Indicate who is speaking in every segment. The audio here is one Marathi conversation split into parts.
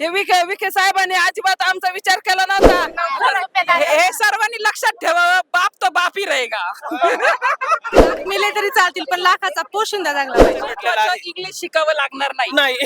Speaker 1: हे विखे विखे साहेबांनी अजिबात आमचा विचार केला नव्हता. हे सर्वांनी लक्षात ठेवावं बाप तो बापी रहेगा.
Speaker 2: मिले तरी चालतील पण लाखाचा पोशिंदा चांगला पाहिजे.
Speaker 1: इंग्लिश शिकावं लागणार नाही.
Speaker 3: नाही.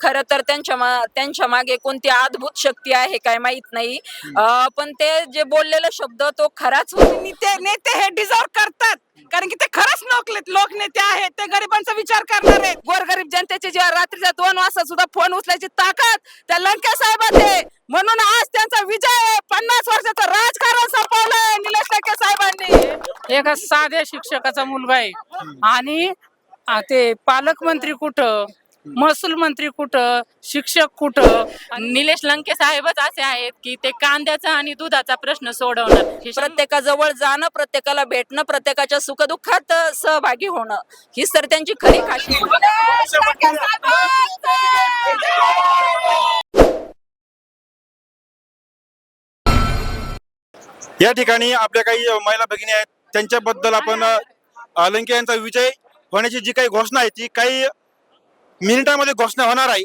Speaker 4: खर तर त्यांच्या मा- त्यांच्या मागे कोणती अद्भुत शक्ती आहे काय माहीत नाही. अं, पण ते जे बोललेला शब्द तो खराच होता.
Speaker 1: नेते नेते हे डिझर्व करतात. कारण की ते खरंच लोक लोक नेते आहेत. ते गरिबांचा विचार करणार आहेत. गोरगरीब जनतेची जेव्हा रात्रीच्या दोन वाजता सुद्धा फोन उचलायची ताकद त्या लंके साहेबात आहे म्हणून आज त्यांचा विजय आहे. पन्नास वर्षाचं राजकारण संपवलंय निलेश लंके साहेबांनी.
Speaker 5: एका साध्या शिक्षकाचा मुलगा आहे. आणि ते पालकमंत्री कुठं? महसूल मंत्री कुठं शिक्षक कुठं?
Speaker 6: निलेश लंके साहेबच असे आहेत की ते कांद्याचा आणि दुधाचा प्रश्न सोडवणार हे
Speaker 4: प्रत्येकाजवळ जाणं प्रत्येकाला भेटणं प्रत्येकाच्या सुखदुःखात सहभागी होणं. हीच तर त्यांची खरी खासियत
Speaker 7: या ठिकाणी आपल्या काही महिला भगिनी आहेत. त्यांच्याबद्दल आपण लंके यांचा विजय होण्याची जी काही घोषणा आहे ती काही मिनिटामध्ये घोषणा होणार आहे.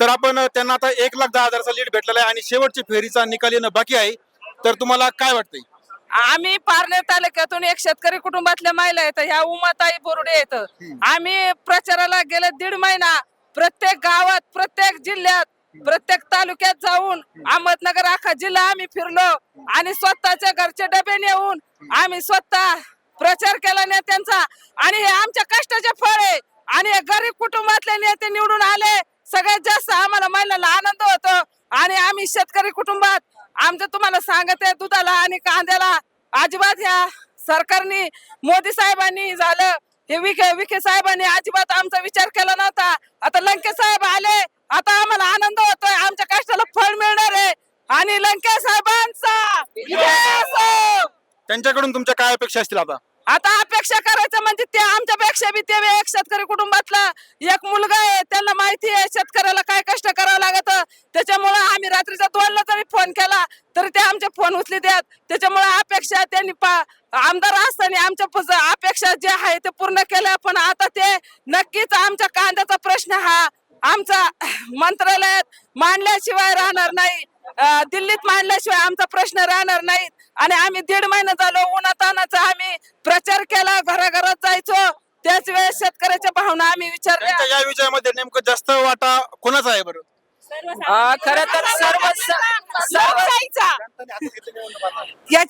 Speaker 7: तर आपण त्यांना आता एक लाख दहा हजारचा लीड भेटलेला आहे आणि शेवटची फेरीचा निकाल येणं बाकी आहे. तर तुम्हाला काय वाटतंय?
Speaker 1: आम्ही पारनेर तालुक्यातून एक शेतकरी कुटुंबातल्या महिला आहेत. ह्या उमाताई बोरुडे आहेत. आम्ही प्रचाराला गेले दीड महिना. प्रत्येक गावात प्रत्येक जिल्ह्यात प्रत्येक तालुक्यात जाऊन अहमदनगर अख्खा जिल्हा आम्ही फिरलो आणि स्वतःच्या घरचे डबे नेऊन आम्ही स्वतः प्रचार केला नेत्यांचा. आणि हे आमच्या कष्टाचे फळ आहे. आणि गरीब कुटुंबातले नेते निवडून आले. सगळ्यात जास्त आम्हाला महिलांना आनंद होतो. आणि आम्ही शेतकरी कुटुंबात आमचं तुम्हाला सांगत आहे दुधाला आणि कांद्याला अजिबात ह्या सरकारने मोदी साहेबांनी झालं. हे विखे विखे साहेबांनी अजिबात आमचा विचार केला नव्हता. आता लंके साहेब आले. आता आम्हाला आनंद होतोय. आमच्या कष्टाला फळ मिळणार आहे. आणि लंके साहेबांचा
Speaker 7: त्यांच्याकडून तुमच्या काय अपेक्षा असतील आता?
Speaker 1: आता अपेक्षा करायचं म्हणजे ते आमच्यापेक्षा बी ते एक शेतकरी कुटुंबातला एक मुलगा आहे त्यांना माहिती आहे शेतकऱ्याला काय कष्ट करावं लागत. त्याच्यामुळं आम्ही रात्रीचा दोनला जरी फोन केला तरी ते आमचे फोन उचली देत. त्याच्यामुळे अपेक्षा त्यांनी पा- आमदार असताना आमच्या अपेक्षा जे आहे ते पूर्ण केल्या. पण आता ते नक्कीच आमच्या कांद्याचा प्रश्न हा आमचा मंत्रालयात मांडल्याशिवाय राहणार नाही. दिल्लीत मांडल्याशिवाय आमचा प्रश्न राहणार नाही. आणि आम्ही दीड महिना झालो उन्हातानाचा आम्ही प्रचार केला घराघरात जायचो. त्याच वेळेस शेतकऱ्याच्या भावना आम्ही विचारल्या.
Speaker 7: त्यांच्या या विजयामध्ये नेमकं जास्त वाटा कोणाचा आहे बरं?
Speaker 4: खर तर सर्व
Speaker 1: या-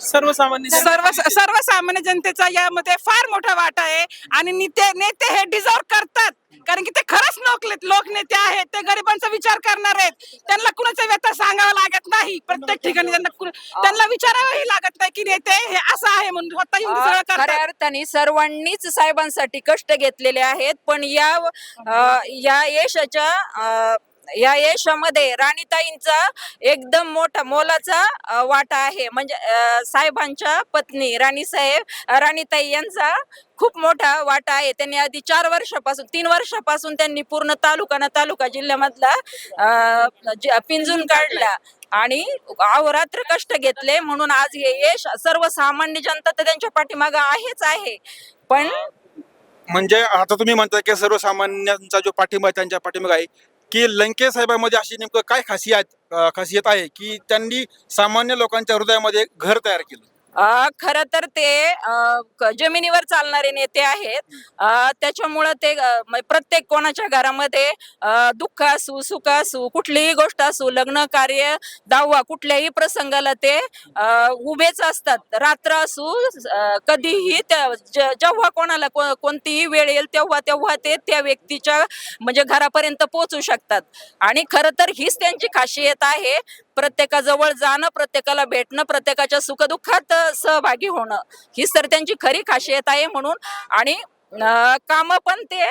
Speaker 3: सर्वसामान्य
Speaker 1: सर्व सर्वसामान्य जनतेचा यामध्ये फार मोठा वाटा आहे. आणि नेते नेते हे डिझर्व करतात. कारण की ते खरंच लोक लोक नेते आहेत. ते गरिबांचा विचार करणार आहेत. त्यांना कुणाचा व्यथा सांगावं लागत नाही. प्रत्येक ठिकाणी त्यांना त्यांना विचारावंही लागत नाही की नेते हे असं आहे म्हणून स्वतः येऊन सगळं
Speaker 4: खऱ्या अर्थाने सर्वांनीच साहेबांसाठी कष्ट घेतलेले आहेत. पण या या यशाच्या अं, या यशामध्ये राणीताईंचा एकदम मोठा मोलाचा वाटा आहे. म्हणजे साहेबांच्या पत्नी राणी साहेब राणीताई यांचा खूप मोठा वाटा आहे. त्यांनी आधी चार वर्षापासून तीन वर्षापासून त्यांनी पूर्ण तालुका ना तालुका जिल्ह्यामधला पिंजून काढला आणि अहोरात्र कष्ट घेतले. म्हणून आज हे यश सर्वसामान्य जनता तर त्यांच्या पाठीमागं आहेच आहे. पण
Speaker 7: म्हणजे आता तुम्ही म्हणता की सर्वसामान्यांचा जो पाठिंबा आहे त्यांच्या पाठिंबा आहे. की लंके साहेबांमध्ये अशी नेमकं काय खासियत खासियत आहे की त्यांनी सामान्य लोकांच्या हृदयामध्ये घर तयार केलं.
Speaker 4: खरं तर ते जमिनीवर चालणारे नेते आहेत. त्याच्यामुळं ते प्रत्येक कोणाच्या घरामध्ये दुःख असू सुख असू कुठलीही गोष्ट असू लग्न कार्य दावा कुठल्याही प्रसंगाला ते उभेच असतात. रात्र असू कधीही त्या जेव्हा कोणाला कोणतीही वेळ येईल तेव्हा तेव्हा ते त्या व्यक्तीच्या म्हणजे घरापर्यंत पोहोचू शकतात. आणि खरं तर हीच त्यांची खासियत आहे. प्रत्येकाजवळ जाणं प्रत्येकाला भेटणं प्रत्येकाच्या सुखदुःखात सहभागी होणं. हीच तर त्यांची खरी खासियत आहे म्हणून. आणि काम पण ते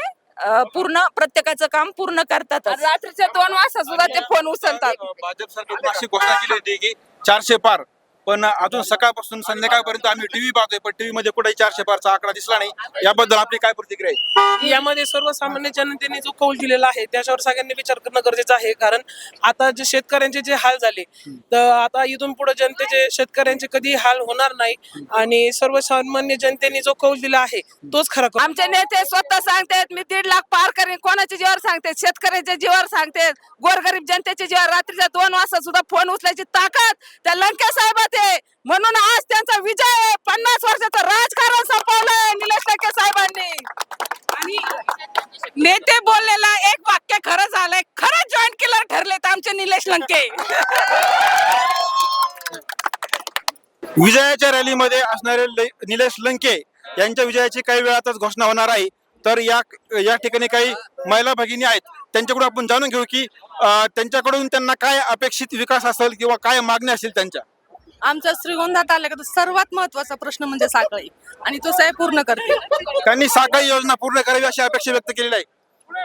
Speaker 4: पूर्ण प्रत्येकाचं काम पूर्ण करतात
Speaker 1: रात्रीच्या दोन वाजता सुद्धा ते फोन उचलतात.
Speaker 7: भाजप सरकारने अशी घोषणा केली होती की चारशे पार पण अजून सकाळपासून संध्याकाळपर्यंत आम्ही टीव्ही पाहतोय पण टीव्ही मध्ये कुठेही चारशे पारचा आकडा दिसला नाही. याबद्दल आपली काय प्रतिक्रिया आहे?
Speaker 3: यामध्ये सर्वसामान्य जनतेने जो कौल दिलेला आहे त्याच्यावर सगळ्यांनी विचार करणं गरजेचं आहे. कारण आता जे शेतकऱ्यांचे जे हाल झाले तर आता इथून पुढे जनतेचे शेतकऱ्यांचे कधी हाल होणार नाही आणि सर्वसामान्य जनतेने जो कौल दिला आहे तोच खरा कौल.
Speaker 1: आमचे नेते स्वतः सांगतात मी दीड लाख पार करीन. कोणाच्या जीवावर सांगते शेतकऱ्याच्या जीवावर सांगते गोरगरीब जनतेच्या जीवावर रात्रीच्या दोन वाजता सुद्धा फोन उचलायची ताकद. त्या लंके साहेबात आहे म्हणून आज त्यांचा विजय पन्नास वर्षाचं राजकारण संपवलंय निलेश लंके साहेबांनी.
Speaker 5: आणि नेते बोललेला एक वाक्य खरं झालंय. खरं जॉईंट किलर ठरलेत आमचे निलेश लंके.
Speaker 7: विजयाच्या रॅलीमध्ये असणारे निलेश लंके यांच्या विजयाची काही वेळातच घोषणा होणार आहे. तर या या ठिकाणी काही महिला भगिनी आहेत. त्यांच्याकडून आपण जाणून घेऊ की त्यांच्याकडून त्यांना काय अपेक्षित विकास असेल किंवा काय मागणी असतील त्यांच्या?
Speaker 2: आमच्या श्रीगोंदा तालुक्यात सर्वात महत्त्वाचा प्रश्न म्हणजे साखळी. आणि तो साहेब पूर्ण करते
Speaker 7: त्यांनी साखळी योजना पूर्ण करावी अशी अपेक्षा व्यक्त केलेली आहे.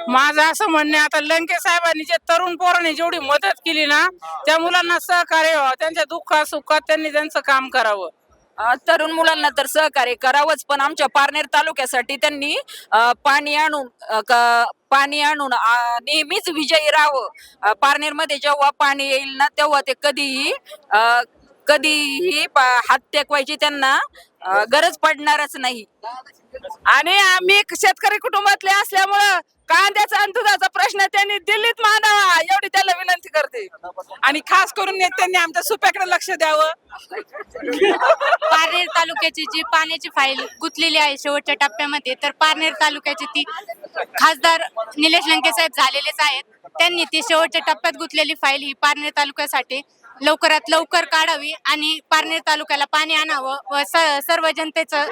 Speaker 5: माझं असं म्हणणे आता लंके साहेबांनी जे तरुण पोरांनी जेवढी मदत केली ना त्या मुलांना सहकार्य व्हावं त्यांच्या दुःखात सुखात त्यांनी त्यांचं काम करावं.
Speaker 4: अ, तरुण मुलांना तर सहकार्य करावंच पण आमच्या पारनेर तालुक्यासाठी त्यांनी अ, पाणी आणून अ, क- पाणी आणून अ, नेहमीच विजयी राहावं. अ, पारनेरमध्ये जेव्हा पाणी येईल ना तेव्हा ते कधीही अ, कधीही हात टेकवायची त्यांना गरज पडणारच नाही.
Speaker 1: आणि आम्ही शेतकरी कुटुंबातले असल्यामुळं कांद्याचा आणि दुधाचा प्रश्न त्यांनी दिल्लीत मांडावा एवढी त्याला विनंती करते.
Speaker 5: आणि खास करून नेत्यांनी आमच्या सुप्याकडे लक्ष द्यावं.
Speaker 8: पारनेर तालुक्याची जी पाण्याची फाईल गुंतलेली आहे शेवटच्या टप्प्यामध्ये तर पारनेर तालुक्याची ती खासदार निलेश लंके साहेब झालेलेच आहेत. त्यांनी ती शेवटच्या टप्प्यात गुंतलेली फाईल ही पारनेर तालुक्यासाठी लवकरात लवकर काढावी आणि पारनेर तालुक्याला पाणी आणावं व सर्व जनतेचं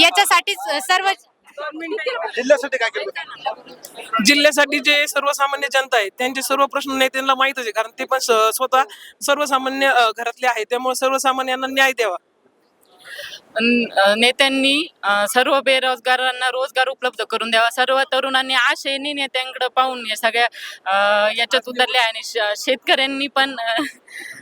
Speaker 8: याच्यासाठीच सर्व
Speaker 7: जिल्ह्यासाठी काय केलं?
Speaker 3: जिल्ह्यासाठी जे सर्वसामान्य जनता आहे त्यांचे सर्व प्रश्न नेत्यांना माहितच आहे. कारण ते पण स्वतः सर्वसामान्य घरातले आहेत. त्यामुळे सर्वसामान्यांना न्याय द्यावा.
Speaker 6: नेत्यांनी सर्व बेरोजगारांना रोजगार उपलब्ध करून द्यावा. सर्व तरुणांनी आशेने नेत्यांकडे पाहून या सगळ्या याच्यात उतरल्या आहे आणि शेतकऱ्यांनी पण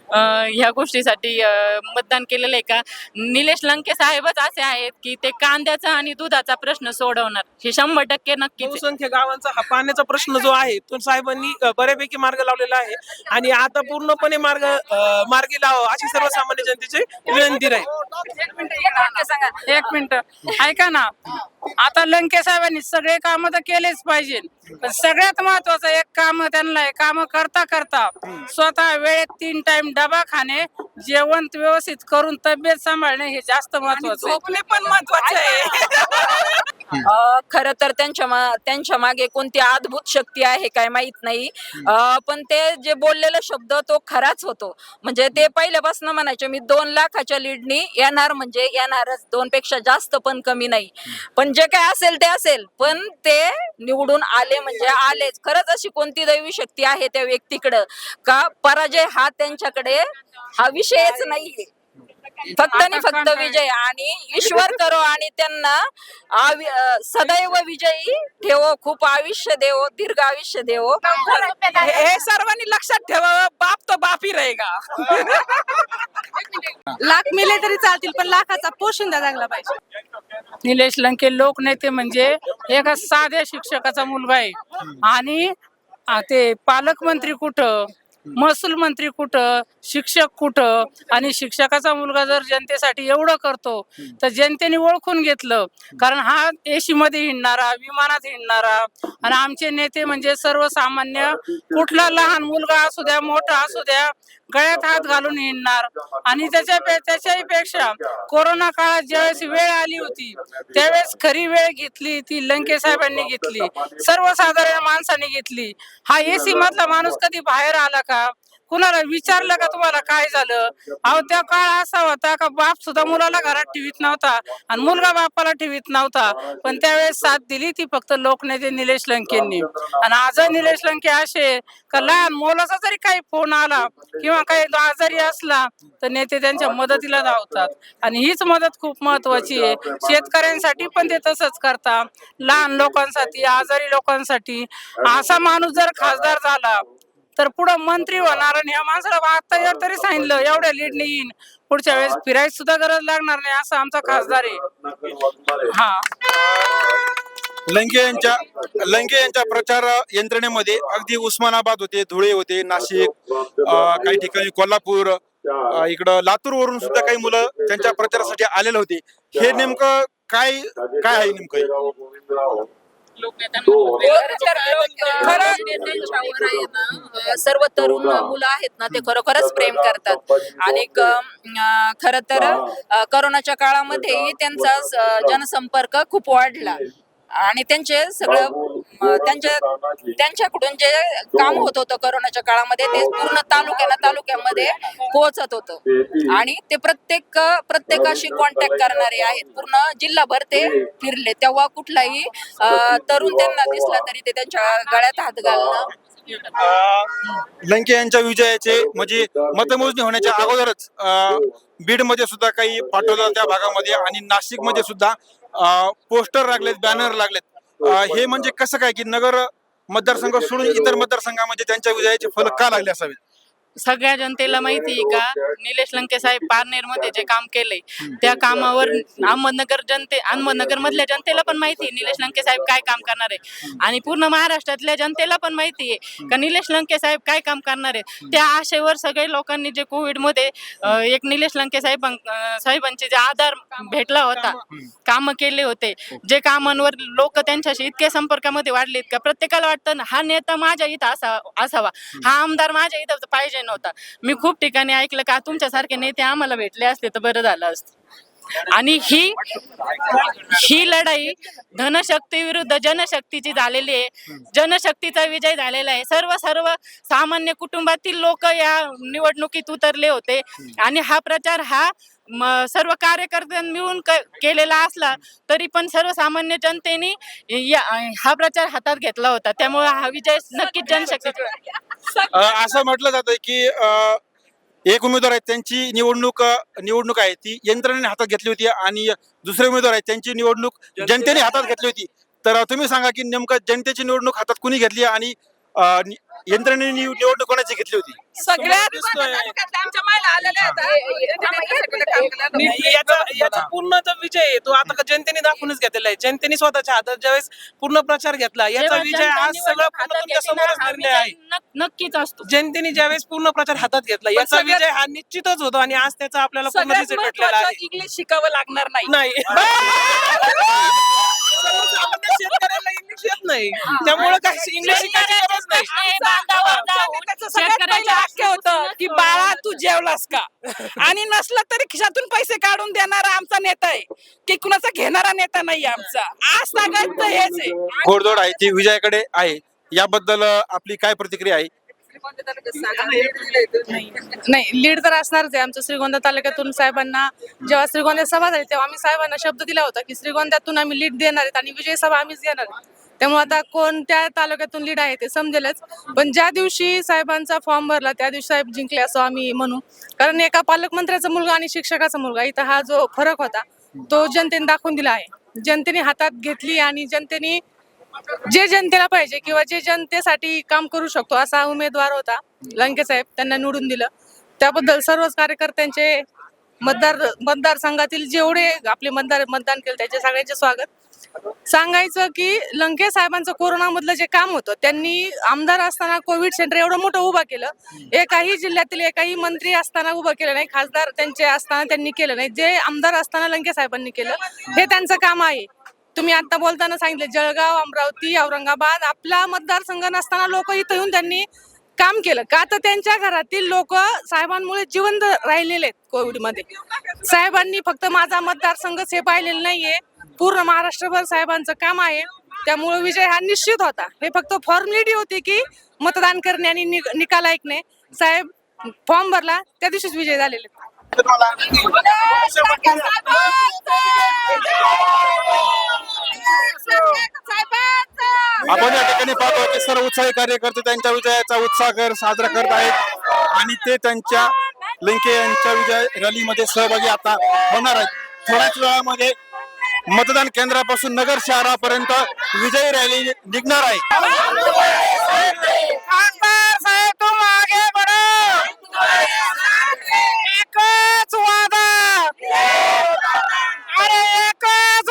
Speaker 6: ह्या गोष्टीसाठी मतदान केलेलं आहे का? निलेश लंके साहेबच असे आहेत की ते कांद्याचा आणि दुधाचा प्रश्न सोडवणार. हे शंभर टक्के नक्कीच आहे.
Speaker 3: बहुसंख्य गावांचा हा पाण्याचा प्रश्न जो आहे तो साहेबांनी बऱ्यापैकी मार्ग लावलेला आहे. आणि आता पूर्णपणे मार्ग मार्गी लावा अशी सर्वसामान्य जनतेची विनंती राहील
Speaker 5: एक मिनिट. ऐका ना. आता लंके साहेबांनी सगळे काम तर केलेच पाहिजे. पण सगळ्यात महत्वाचं एक काम त्यांना काम करता करता स्वतः वेळेत तीन टाइम डबा खाणे जेवण व्यवस्थित करून तब्येत सांभाळणे हे जास्त महत्वाचं पण महत्वाचं आहे.
Speaker 4: खरं तर त्यांच्या मा- त्यांच्या मागे कोणती अद्भुत शक्ती आहे काय माहीत नाही. अ, पण ते जे बोललेला शब्द तो खराच होतो. म्हणजे ते पहिल्यापासून म्हणायचे मी दोन लाखाच्या लीडनी येणार म्हणजे येणारच. दोन पेक्षा जास्त पण कमी नाही. पण जे काय असेल ते असेल. पण ते निवडून आले म्हणजे आलेच. खरंच अशी कोणती दैवी शक्ती आहे त्या व्यक्तीकडं? का पराजय हा त्यांच्याकडे हा विषयच नाहीये. फक्त आणि फक्त विजय आणि ईश्वर करो आणि त्यांना आवि- अ, सदैव विजयी ठेवो खूप आयुष्य देवो दीर्घ आयुष्य देवो.
Speaker 5: हे हे सर्वांनी लक्षात ठेवावं बाप तो बापी रहेगा.
Speaker 2: लाख मिले तरी चालतील पण लाखाचा पोशिंदा जागला पाहिजे.
Speaker 5: निलेश लंके लोकनेते म्हणजे एका साध्या शिक्षकाचा मुलगा आहे. आणि आ, ते पालकमंत्री कुठं? महसूल मंत्री कुठं शिक्षक कुठं आणि शिक्षकाचा मुलगा जर जनतेसाठी एवढं करतो तर जनतेने ओळखून घेतलं. कारण हा एसी मध्ये हिंडणारा विमानात हिंडणारा आणि आमचे नेते म्हणजे सर्वसामान्य कुठला लहान मुलगा असू द्या मोठा असू द्या गळ्यात हात घालून हिंडणार. आणि त्याच्या त्याच्याही पेक्षा कोरोना काळात ज्यावेळेस वेळ आली होती त्यावेळेस खरी वेळ घेतली ती लंके साहेबांनी घेतली. सर्वसाधारण माणसाने घेतली. हा एसी मधला माणूस कधी बाहेर आला का? कुणाला विचारलं का तुम्हाला काय झालं? अहो त्या काळ असा होता का बाप सुद्धा मुलाला घरात ठेवीत नव्हता आणि मुलगा बापाला ठेवीत नव्हता. पण त्यावेळेस साथ दिली ती फक्त लोकनेते निलेश लंकेंनी. आणि आज निलेश लंके असे का लहान मुलाचा जरी काही फोन आला किंवा काही आजारी असला तर नेते त्यांच्या मदतीला धावतात. आणि हीच मदत खूप महत्वाची आहे. शेतकऱ्यांसाठी पण ते तसंच करतात लहान लोकांसाठी आजारी लोकांसाठी. असा माणूस जर खासदार झाला तर पुढं मंत्री होणार आणि ह्या माणसाला आता तरी सांगितलं एवढ्या लीडने येईन. पुढच्या वेळेस फिरायची सुद्धा गरज लागणार नाही असं आमचा खासदार आहे. हा.
Speaker 7: लंके यांच्या लंके यांच्या प्रचार यंत्रणेमध्ये अगदी उस्मानाबाद होते धुळे होते नाशिक अं, काही ठिकाणी कोल्हापूर अं, इकडं लातूर वरून सुद्धा काही मुलं त्यांच्या प्रचारासाठी आलेले होते. हे नेमकं काय काय आहे नेमकं हे?
Speaker 4: अं, सर्व तरुण मुलं आहेत ना ते खरोखरच प्रेम करतात. आणि खर तर करोनाच्या काळामध्येही त्यांचा जनसंपर्क खूप वाढला. आणि त्यांचे सगळं त्यांच्या त्यांच्याकडून जे काम होत होतं करोनाच्या काळामध्ये ते पूर्ण तालुक्याला तालुक्यामध्ये पोहोचत होतं. आणि ते प्रत्येक प्रत्येकाशी कॉन्टॅक्ट करणारे आहेत. पूर्ण जिल्हाभर ते फिरले. तेव्हा कुठलाही तरुण त्यांना दिसला तरी ते त्यांच्या गळ्यात हात घालणं.
Speaker 7: लंके यांच्या विजयाचे म्हणजे मतमोजणी होण्याच्या अगोदरच बीडमध्ये सुद्धा काही पाठवलं त्या भागामध्ये आणि नाशिकमध्ये सुद्धा पोस्टर लागलेत बॅनर लागलेत. हे म्हणजे कसं काय की नगर मतदारसंघ सोडून इतर मतदारसंघामध्ये त्यांच्या विजयाचे फलक का लागले असावेत?
Speaker 6: सगळ्या जनतेला माहिती आहे का? निलेश लंके साहेब पारनेरमध्ये जे काम केलंय त्या कामावर अहमदनगर जनते अहमदनगर मधल्या जनतेला पण माहिती आहे निलेश लंके साहेब काय काम करणार आहे. आणि पूर्ण महाराष्ट्रातल्या जनतेला पण माहिती आहे का निलेश लंके साहेब काय काम करणार आहे त्या आशेवर सगळे लोकांनी जे कोविडमध्ये एक निलेश लंके साहेब साहेबांचे जे आधार भेटला होता काम केले होते. जे कामांवर लोक त्यांच्याशी इतके संपर्कामध्ये वाढलेत का प्रत्येकाला वाटतं ना हा नेता माझ्या इथं असा असावा. हा आमदार माझ्या इथं पाहिजे नव्हता. मी खूप ठिकाणी ऐकलं का तुमच्यासारखे नेते आम्हाला भेटले असते तर बरं झालं असतं. आणि ही ही लढाई धनशक्ती विरुद्ध जनशक्तीची झालेली आहे. जनशक्तीचा विजय झालेला आहे. सर्व सर्व सामान्य कुटुंबातील लोक या निवडणुकीत उतरले होते. आणि हा प्रचार हा सर्व कार्यकर्त्यांनी मिळून केलेला असला तरी पण सर्वसामान्य जनतेने हा प्रचार हातात घेतला होता. त्यामुळे हा विजय नक्कीच
Speaker 7: जनशक्ती असं म्हटलं जातं की अं, एक उमेदवार आहेत त्यांची निवडणूक निवडणूक आहे. ती यंत्रणेने हातात घेतली होती आणि दुसरे उमेदवार आहेत त्यांची निवडणूक जनतेने हातात घेतली होती. तर तुम्ही सांगा की नेमकं जनतेची निवडणूक हातात कुणी घेतली आणि यंत्रणेने निव- निवडणूक कोणाची घेतली होती?
Speaker 3: याचा याचा पूर्ण जो विजय आहे तो आता जनतेने दाखवूनच घेतलेला आहे. जनतेने स्वतःच्या हातात ज्यावेळेस पूर्ण प्रचार घेतला याचा विजय आज सगळं पूर्ण तुमच्या समोरच आहे.
Speaker 6: नक- नक्कीच असतो.
Speaker 3: जनतेने ज्यावेळेस पूर्ण प्रचार हातात घेतला याचा विजय हा निश्चितच होतो आणि आज त्याचा आपल्याला पूर्ण रिझल्ट भेटलेला आहे.
Speaker 1: इंग्लिश शिकावं लागणार नाही
Speaker 3: नाही सर्वसामान्य शेतकऱ्याला इंग्लिश येत नाही. त्यामुळे काही इंग्लिश शिकायची गरज नाही.
Speaker 1: त्याचं सगळ्यात पहिलं वाक्य होतं की बाळा तू जेवलास का? आणि नसला तरी खिशातून पैसे काढून देणारा आमचा नेता आहे की कुणाचा घेणारा नेता नाही आमचा. आज सांगायचं हेच आहे.
Speaker 7: घोडदौड आहे ती विजयाकडे आहे. याबद्दल आपली काय प्रतिक्रिया आहे?
Speaker 2: नाही लीड तर असणारच आहे. आमच्या श्रीगोंदा तालुक्यातून साहेबांना जेव्हा श्रीगोंद्यात सभा झाली तेव्हा आम्ही साहेबांना शब्द दिला होता की श्रीगोंद्यातून आम्ही लीड देणार आहेत आणि विजय सभा आम्हीच घेणार आहे. त्यामुळे आता कोणत्या तालुक्यातून लीड आहे ते समजेलच. पण ज्या दिवशी साहेबांचा फॉर्म भरला त्या दिवशी साहेब जिंकले असं आम्ही म्हणू. कारण एका पालकमंत्र्याचा मुलगा आणि शिक्षकाचा मुलगा इथं हा जो फरक होता तो जनतेने दाखवून दिला आहे. जनतेने हातात घेतली आणि जनतेने जे जनतेला पाहिजे किंवा जे जनतेसाठी काम करू शकतो असा उमेदवार होता लंके साहेब त्यांना निवडून दिलं. त्याबद्दल सर्वच कार्यकर्त्यांचे मतदार मतदारसंघातील जेवढे आपले मतदार मतदान केले त्याचे सगळ्यांचे स्वागत. सांगायचं की लंके साहेबांचं कोरोनामधलं जे काम होतं त्यांनी आमदार असताना कोविड सेंटर एवढं मोठं उभं केलं. एकाही जिल्ह्यातील एकाही मंत्री असताना उभं केलं नाही खासदार त्यांचे असताना त्यांनी केलं नाही. जे आमदार असताना लंके साहेबांनी केलं हे त्यांचं काम आहे. तुम्ही आता बोलताना सांगितले जळगाव अमरावती औरंगाबाद आपला मतदारसंघ नसताना लोक इथं येऊन त्यांनी काम केलं. का तर त्यांच्या घरातील लोक साहेबांमुळे जिवंत राहिलेले आहेत कोविडमध्ये. साहेबांनी फक्त माझा मतदारसंघच हे पाहिलेलं नाहीये. पूर्ण महाराष्ट्रभर साहेबांचं काम आहे. त्यामुळे विजय हा निश्चित होता. हे फक्त फॉर्मॅलिटी होती की मतदान करणे आणि नि- निकाल ऐकणे. साहेब फॉर्म भरला त्या दिवशीच विजय झालेले.
Speaker 7: आपण या ठिकाणी पाहतो की सर्व उत्साही कार्यकर्ते त्यांच्या विजयाचा उत्साह कर साजरा करत आहेत. आणि ते त्यांच्या लिंके यांच्या विजय रॅलीमध्ये सहभागी आता होणार आहेत. थोड्याच वेळामध्ये मतदान केंद्रापासून नगर शहरापर्यंत विजयी रॅली निघणार आहे. एकच वादा. अरे एकच